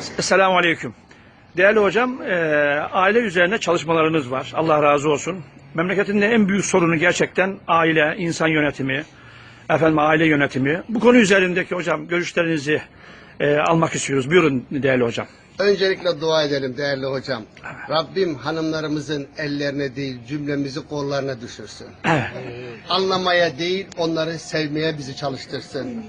Selamun Aleyküm. Değerli hocam, e, aile üzerine çalışmalarınız var. Allah razı olsun. Memleketin de en büyük sorunu gerçekten aile, insan yönetimi, efendim aile yönetimi. Bu konu üzerindeki hocam görüşlerinizi e, almak istiyoruz. Buyurun değerli hocam. Öncelikle dua edelim değerli hocam. Rabbim hanımlarımızın ellerine değil cümlemizi kollarına düşürsün. Evet. Anlamaya değil onları sevmeye bizi çalıştırsın.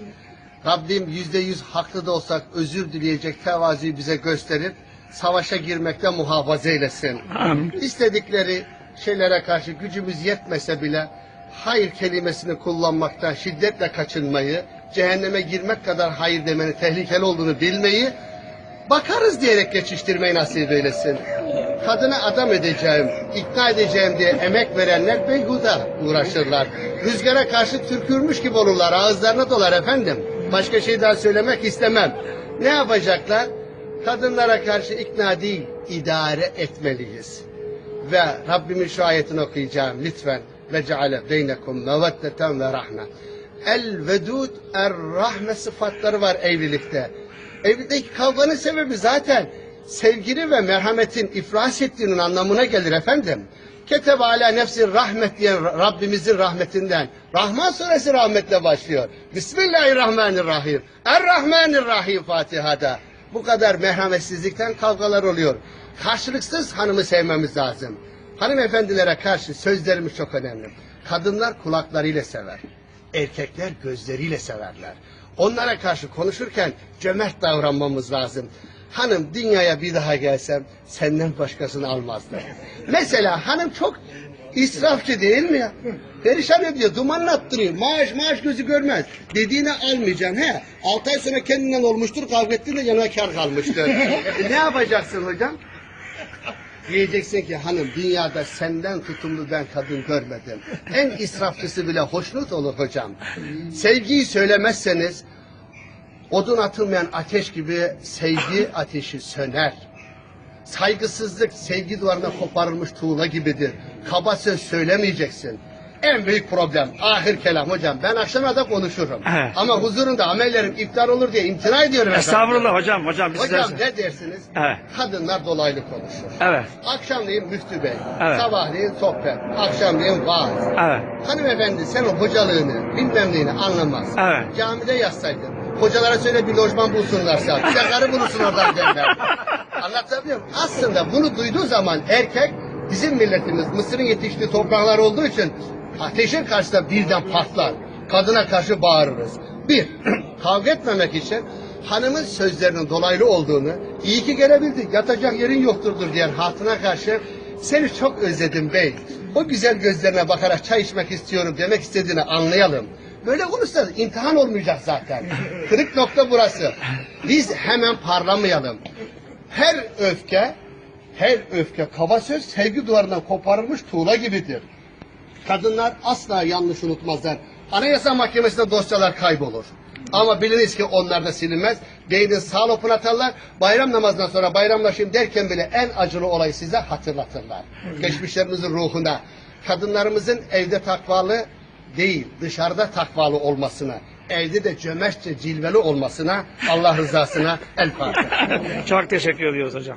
Rabbim yüzde yüz haklı da olsak özür dileyecek tevazuyu bize gösterip savaşa girmekten muhafaza eylesin. Amin. İstedikleri şeylere karşı gücümüz yetmese bile hayır kelimesini kullanmaktan şiddetle kaçınmayı, cehenneme girmek kadar hayır demenin tehlikeli olduğunu bilmeyi, bakarız diyerek geçiştirmeyi nasip eylesin. Kadına adam edeceğim, ikna edeceğim diye emek verenler beyhuda uğraşırlar. Rüzgara karşı türkürmüş gibi olurlar, ağızlarına dolar efendim. Başka şey daha söylemek istemem. Ne yapacaklar? Kadınlara karşı ikna değil, idare etmeliyiz. Ve Rabbimin şu ayetini okuyacağım lütfen. Ve ceale beynekum meveddeten ve rahme. El vedud er rahme sıfatları var evlilikte. Evlilikteki kavganın sebebi zaten sevgili ve merhametin iflas ettiğinin anlamına gelir efendim. Ketebe ala nefsi rahmet diyen Rabbimizin rahmetinden. Rahman suresi rahmetle başlıyor. Bismillahirrahmanirrahim. Er-Rahmanirrahim Fatiha'da. Bu kadar merhametsizlikten kavgalar oluyor. Karşılıksız hanımı sevmemiz lazım. Hanımefendilere karşı sözlerimiz çok önemli. Kadınlar kulaklarıyla sever. Erkekler gözleriyle severler. Onlara karşı konuşurken cömert davranmamız lazım. Hanım dünyaya bir daha gelsem senden başkasını almazdı. Mesela hanım çok israfçı değil mi ya? Perişan ediyor, dumanını attırıyor. Maaş maaş gözü görmez. Dediğini almayacaksın he. Altı ay sonra kendinden olmuştur, kavga ettiğinde yanına kar kalmıştır. E, ne yapacaksın hocam? Diyeceksin ki hanım dünyada senden tutumlu ben kadın görmedim. En israfçısı bile hoşnut olur hocam. Sevgiyi söylemezseniz odun atılmayan ateş gibi sevgi ateşi söner. Saygısızlık sevgi duvarına koparılmış tuğla gibidir. Kaba söz söylemeyeceksin. En büyük problem ahir kelam hocam. Ben akşama da konuşurum. Evet. Ama huzurunda amellerim iptal olur diye imtina ediyorum efendim. Estağfurullah hocam, hocam. Biz Hocam ne dersiniz? Evet. Kadınlar dolaylı konuşur. Evet, Akşamleyin müftü bey, Evet. sabahleyin sohbet, akşamleyin vaaz. evet. Hanımefendi sen o hocalığını, bilmem neyini anlamaz. Evet. Camide yazsaydın. Hocalara söyle bir lojman bulsunlarsa, bir de karı bulursun oradan derler. Anlatabiliyor muyum? Aslında bunu duyduğu zaman erkek, bizim milletimiz Mısır'ın yetiştiği topraklar olduğu için ateşin karşısında birden patlar. Kadına karşı bağırırız. Bir, kavga etmemek için hanımın sözlerinin dolaylı olduğunu, iyi ki gelebildik, yatacak yerin yokturdur diyen hatına karşı seni çok özledim bey. O güzel gözlerine bakarak çay içmek istiyorum demek istediğini anlayalım. Böyle olursa imtihan olmayacak zaten. Kırık nokta burası. Biz hemen parlamayalım. Her öfke, her öfke kaba söz sevgi duvarından koparılmış tuğla gibidir. Kadınlar asla yanlış unutmazlar. Anayasa Mahkemesi'nde dosyalar kaybolur. Ama biliniz ki onlar da silinmez. Beynin sağ lopunu atarlar. Bayram namazından sonra bayramlaşayım derken bile en acılı olayı size hatırlatırlar. Geçmişlerimizin ruhuna. Kadınlarımızın evde takvalı değil, dışarıda takvalı olmasına, evde de cömertçe cilveli olmasına, Allah rızasına el Fatiha. Çok teşekkür ediyoruz hocam.